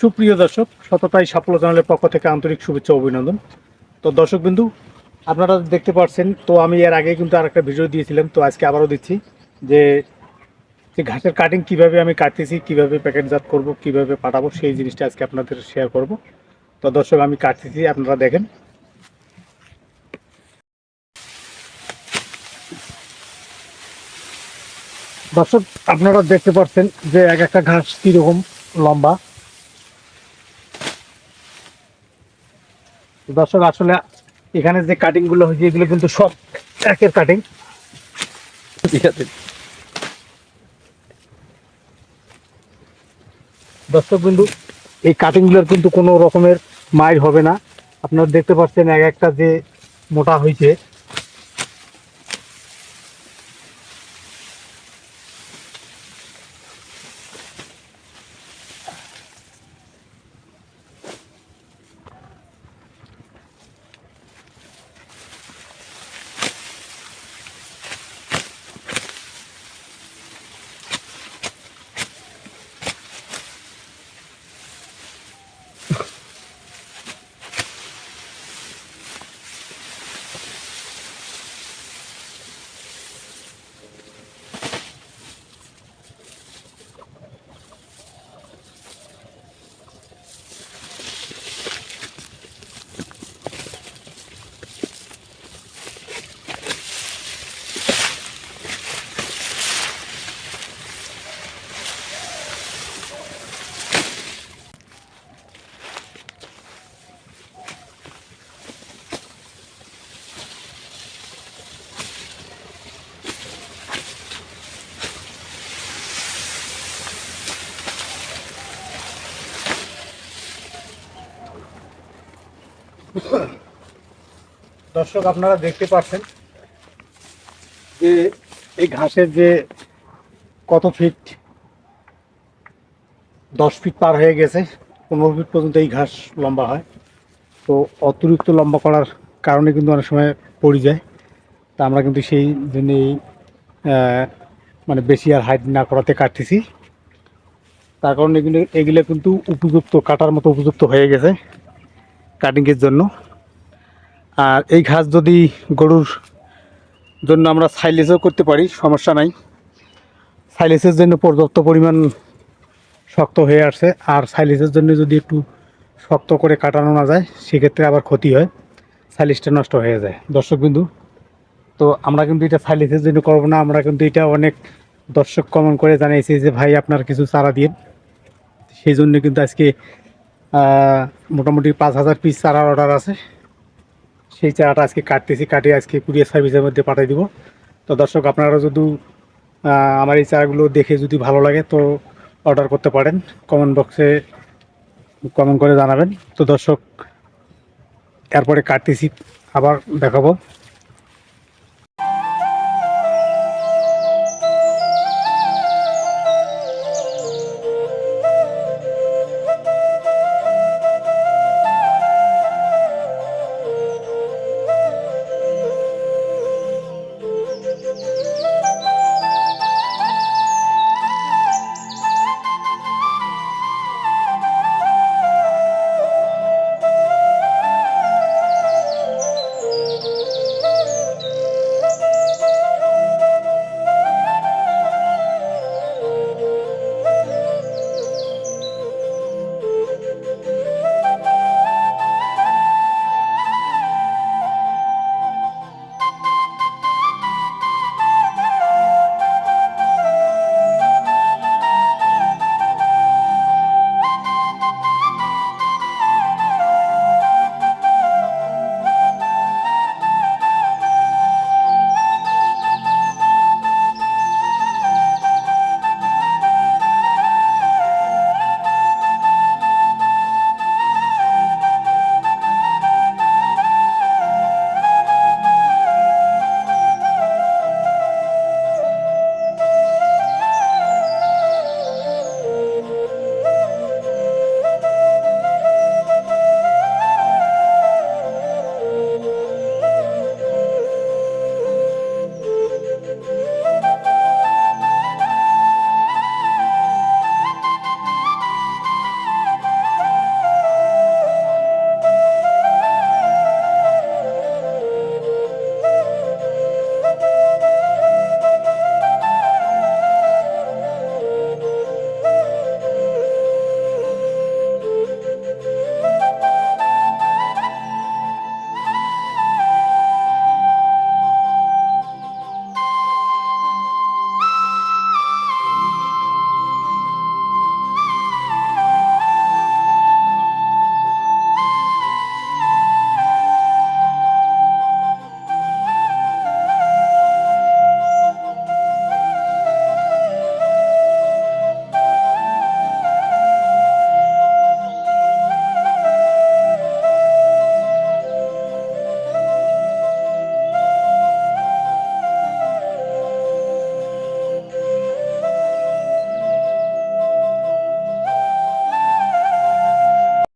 সুপ্রিয় দর্শক, সততাই সাফল্য চ্যানেলের পক্ষ থেকে আন্তরিক শুভেচ্ছা অভিনন্দন। তো দর্শক বিন্দু, আপনারা দেখতে পাচ্ছেন তো আমি এর আগে কিন্তু আর একটা ভিডিও দিয়েছিলাম, তো আজকে আবারও দিচ্ছি যে যে ঘাসের কাটিং কীভাবে আমি কাটতেছি, কীভাবে প্যাকেটজাত করব, কীভাবে পাঠাবো, সেই জিনিসটা আজকে আপনাদের শেয়ার করব। তো দর্শক, আমি কাটতেছি, আপনারা দেখেন। দর্শক, আপনারা দেখতে পাচ্ছেন যে এক একটা ঘাস কীরকম লম্বা। দর্শক আসলে এখানে যে কাটিংগুলো হয়েছে এগুলো কিন্তু সব একের কাটিং দর্শক বিন্দু এই কাটিংগুলোর কিন্তু কোনো রকমের মাইর হবে না। আপনারা দেখতে পাচ্ছেন এক একটা যে মোটা হয়েছে। দর্শক, আপনারা দেখতে পাচ্ছেন যে এই ঘাসের যে কত ফিট দশ ফিট পার হয়ে গেছে, পনেরো ফিট পর্যন্ত এই ঘাস লম্বা হয়। তো অতিরিক্ত লম্বা করার কারণে কিন্তু অনেক সময় পড়ে যায়। তা আমরা কিন্তু সেই জন্য এই মানে বেশি আর হাইট না করাতে কাটতেছি। তার কারণে কিন্তু এগুলো কিন্তু উপযুক্ত, কাটার মতো উপযুক্ত হয়ে গেছে। কাটিংয়ের জন্য। আর এই ঘাস যদি গরুর জন্য আমরা সাইলেজও করতে পারি, সমস্যা নাই। সাইলেজের জন্য পর্যাপ্ত পরিমাণ শক্ত হয়ে আসছে। আর সাইলেজের জন্য যদি একটু শক্ত করে কাটানো না যায়, সেক্ষেত্রে আবার ক্ষতি হয়। সাইলেজটা নষ্ট হয়ে যায়। দর্শক বিন্দু, তো আমরা কিন্তু এটা সাইলেজের জন্য করব না। আমরা কিন্তু এটা অনেক দর্শক কমন করে জানিয়েছি যে, ভাই, আপনার কিছু চারা দিন সেই জন্য কিন্তু আজকে মোটামুটি পাঁচ হাজার পিস চারা অর্ডার আছে। সেই চারাটা আজকে কাটতেছি, কাটিয়ে আজকে কুরিয়ার সার্ভিসের মধ্যে পাঠিয়ে দিব। তো দর্শক আপনারা যদি আমার এই চারাগুলো দেখে যদি ভালো লাগে, তো অর্ডার করতে পারেন। কমেন্ট বক্সে কমেন্ট করে জানাবেন। তো দর্শক, এরপরে কাটতেছি, আবার দেখাবো।